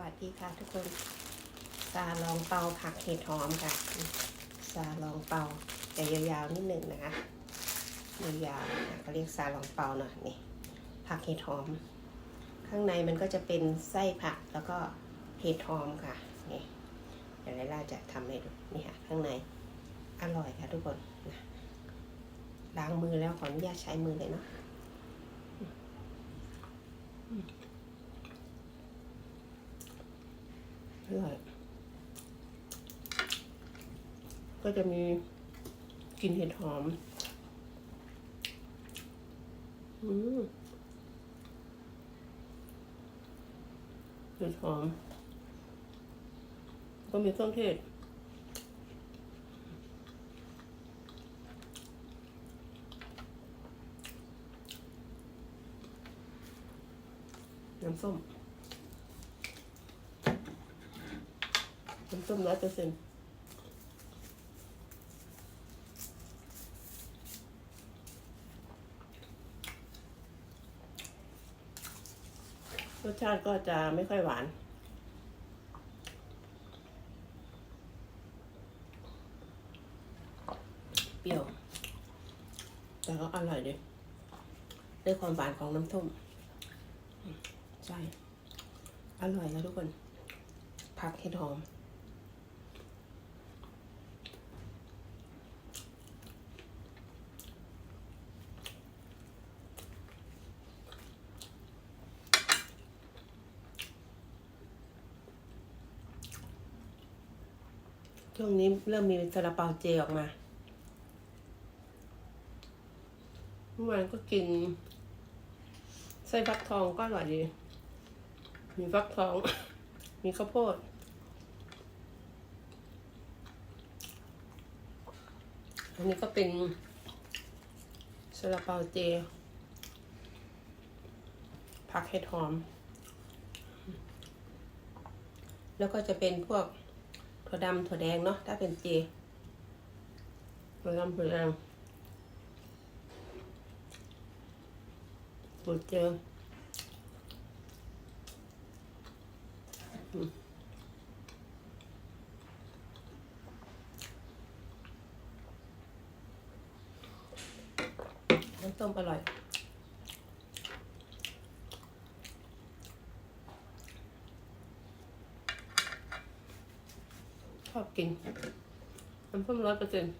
วัสดีค่ะทุกคน ซาลองเปาผักเห็ดหอมค่ะ ซาลองเปาแต่ยาวๆนิดหนึ่งนะคะยาวๆนะคะเรียกซาลองเปาเนาะนี่ผักเห็ดหอม ข้างในมันก็จะเป็นไส้ผักแล้วก็เห็ดหอมค่ะนี่เดี๋ยวไลล่าจะทำให้ดูนี่ค่ะข้างในอร่อยค่ะทุกคนนะล้างมือแล้วขออนุญาตใช้มือเลยเนาะ ร่อยก็จะมีกลิ่นเห็ดหอม อืมเห็ดหอม ก็มีเครื่องเทศน้ำส้ม น้ำส้มร้อยเปอร์เซ็นต์รสชาติก็จะไม่ค่อยหวาน เปรี้ยว แต่ก็อร่อยดีด้วยความหวานของน้ำส้มอืมใช่ อร่อยนะทุกคน ผักเห็ดหอม ช่วงนี้เริ่มมีซาลาเปาเจออกมาเมื่อวานก็กินไส้ฟักทองก็อร่อยดี มีฟักทอง มีข้าวโพด อันนี้ก็เป็นซาลาเปาเจ ผักเห็ดหอม แล้วก็จะเป็นพวก ถั่วดำถั่วแดงเนาะถ้าเป็นเจถั่วดำถั่วแดงถั่วเจอน้ำต้มอร่อย ชอบกินน้ำส้มร้อยเปอร์เซ็นต์